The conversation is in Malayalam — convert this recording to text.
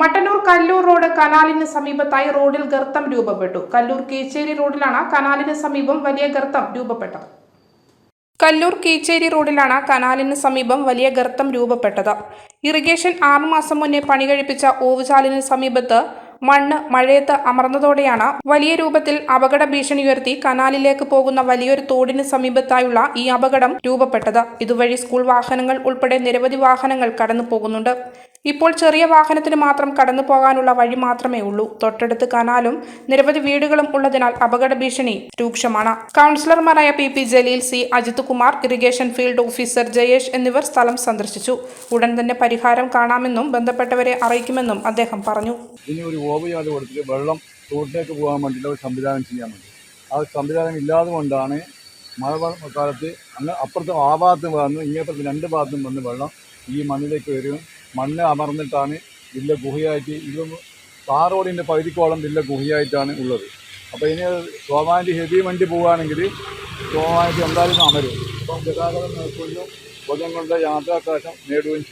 മട്ടന്നൂർ കല്ലൂർ റോഡ് കനാലിന് സമീപത്തായി റോഡിൽ ഗർത്തം രൂപപ്പെട്ടു. കല്ലൂർ കീച്ചേരി റോഡിലാണ് കനാലിന് സമീപം വലിയ ഗർത്തം രൂപപ്പെട്ടത്. കല്ലൂർ കീച്ചേരി റോഡിലാണ് കനാലിന് സമീപം വലിയ ഗർത്തം രൂപപ്പെട്ടത്. ഇറിഗേഷൻ ആറുമാസം മുന്നേ പണി കഴിപ്പിച്ച ഓവുചാലിന് സമീപത്ത് മണ്ണ് മഴയത്ത് അമർന്നതോടെയാണ് വലിയ രൂപത്തിൽ അപകട ഭീഷണി ഉയർത്തി കനാലിലേക്ക് പോകുന്ന വലിയൊരു തോടിന് സമീപത്തായുള്ള ഈ അപകടം രൂപപ്പെട്ടത്. ഇതുവഴി സ്കൂൾ വാഹനങ്ങൾ ഉൾപ്പെടെ നിരവധി വാഹനങ്ങൾ കടന്നു പോകുന്നുണ്ട്. ഇപ്പോൾ ചെറിയ വാഹനത്തിന് മാത്രം കടന്നു പോകാനുള്ള വഴി മാത്രമേ ഉള്ളൂ. തൊട്ടടുത്ത് കനാലും നിരവധി വീടുകളും ഉള്ളതിനാൽ അപകട ഭീഷണി രൂക്ഷമാണ്. കൗൺസിലർമാരായ P P Jaleel C Ajith Kumar irrigation field officer Jayesh എന്നിവർ സ്ഥലം സന്ദർശിച്ചു. ഉടൻ തന്നെ പരിഹാരം കാണാമെന്നും ബന്ധപ്പെട്ടവരെ അറിയിക്കുമെന്നും അദ്ദേഹം പറഞ്ഞു. ഒരു കൊടുത്തിട്ട് വെള്ളം തോട്ടിലേക്ക് പോകാൻ വേണ്ടിയിട്ട് ഒരു സംവിധാനം ചെയ്യാൻ വേണ്ടി. ആ സംവിധാനം ഇല്ലാതെ കൊണ്ടാണ് മഴ വ- കാലത്ത് അങ്ങ് അപ്പുറത്ത് ഭാഗത്തും വന്നു ഇങ്ങേപ്പുറത്ത് രണ്ട് ഭാഗത്തും വന്ന് വെള്ളം ഈ മണ്ണിലേക്ക് വരും. മണ്ണ് അമർന്നിട്ടാണ് ഇല്ല ഗുഹയായിട്ട് ഇത് താറോടിന്റെ പകുതിക്കോളം ഇല്ല ഗുഹയായിട്ടാണ് ഉള്ളത്. അപ്പോൾ ഇനി സോമാന്റെ ഹെവി വണ്ടി പോവുകയാണെങ്കിൽ സോമാന്റെ എന്തായാലും അമരും. അപ്പം ഗതാഗതം നോക്കുകയും കൊണ്ട് യാത്രാക്ലേശം നേടുകയും